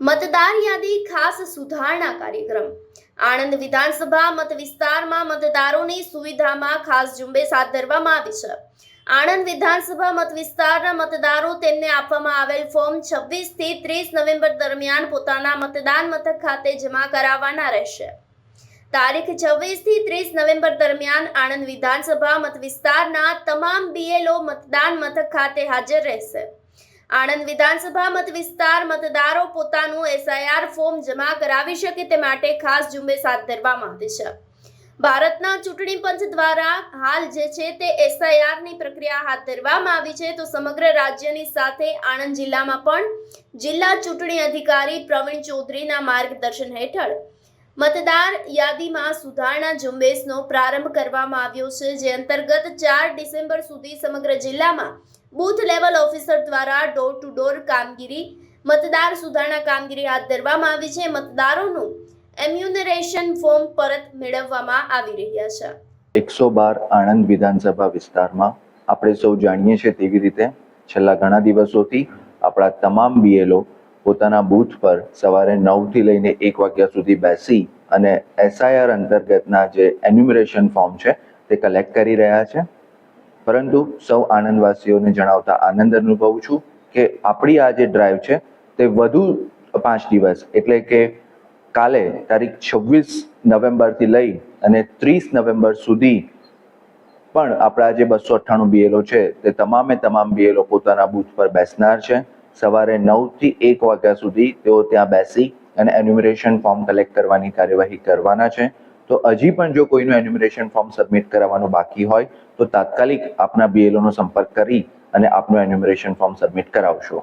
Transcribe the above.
મતદાર યાદી ખાસ સુધારણા કાર્યક્રમ. આણંદ વિધાનસભા મત વિસ્તારમાં મતદારોની સુવિધામાં ખાસ ઝુંબેશ હાથ ધરવામાં આવી છે. આણંદ વિધાનસભા મત વિસ્તારના મતદારો તેમને આપવામાં આવેલ ફોર્મ છવ્વીસથી ત્રીસ નવેમ્બર દરમિયાન પોતાના મતદાન મથક ખાતે જમા કરાવવાના રહેશે. તારીખ છવ્વીસથી ત્રીસ નવેમ્બર દરમિયાન આણંદ વિધાનસભા મત વિસ્તારના તમામ બીએલઓ મતદાન મથક ખાતે હાજર રહેશે. આણંદ વિધાનસભા મત વિસ્તાર મતદારો પોતાનું એસઆઈઆર ફોર્મ જમા કરાવી શકે તે માટે ખાસ ઝુંબેશ હાથ ધરવામાં આવી છે. ભારતના ચૂંટણી પંચ દ્વારા હાલ જે છે તે એસઆઈઆરની પ્રક્રિયા હાથ ધરવામાં આવી છે. તો સમગ્ર રાજ્યની સાથે આણંદ જિલ્લામાં પણ જિલ્લા ચૂંટણી અધિકારી પ્રવીણ ચૌધરીના માર્ગદર્શન હેઠળ મતદાર યાદીમાં સુધારણા ઝુંબેશનો પ્રારંભ કરવામાં આવ્યો છે. જે અંતર્ગત ચાર ડિસેમ્બર સુધી સમગ્ર જિલ્લામાં બૂથ લેવલ ઓફિસર દ્વારા ડોર ટુ ડોર કામગીરી, મતદાર સુધારણા કામગીરી હાથ ધરવામાં આવી છે. મતદારોનું એમ્યુનરેશન ફોર્મ પરત મેળવવામાં આવી રહ્યા છે. એકસો બાર આણંદ વિધાનસભા વિસ્તારમાં આપણે સૌ જાણીએ છીએ તેવી રીતે છેલ્લા ઘણા દિવસોથી આપણા તમામ બીએલઓ પોતાના બૂથ પર સવારે નવથી લઈને એક વાગ્યા સુધી બેસી અને એસઆઈઆર અંતર્ગતના જે એન્યુમરેશન ફોર્મ છે તે કલેક્ટ કરી રહ્યા છે. પરંતુ સૌ આનંદવાસીઓને જણાવતા આનંદ અનુભવું છું કે આપણી આ જે ડ્રાઈવ છે, તે વધુ પાંચ દિવસ, એટલે કે કાલે તારીખ છવ્વીસ નવેમ્બરથી લઈ અને ત્રીસ નવેમ્બર સુધી પણ આપણા જે બસો અઠ્ઠાણું બીએલઓ છે, તે તમામે તમામ બીએલઓ પોતાના બૂથ પર બેસનાર છે. સવારે નવથી એક વાગ્યા સુધી તેઓ ત્યાં બેસી અને એન્યુમરેશન ફોર્મ કલેક્ટ કરવાની કાર્યવાહી કરવાના છે. તો હજી પણ જો કોઈનું એન્યુમરેશન ફોર્મ સબમિટ કરાવવાનું બાકી હોય, તો તાત્કાલિક આપના બીએલઓનો સંપર્ક કરી અને આપનું એન્યુમરેશન ફોર્મ સબમિટ કરાવશો.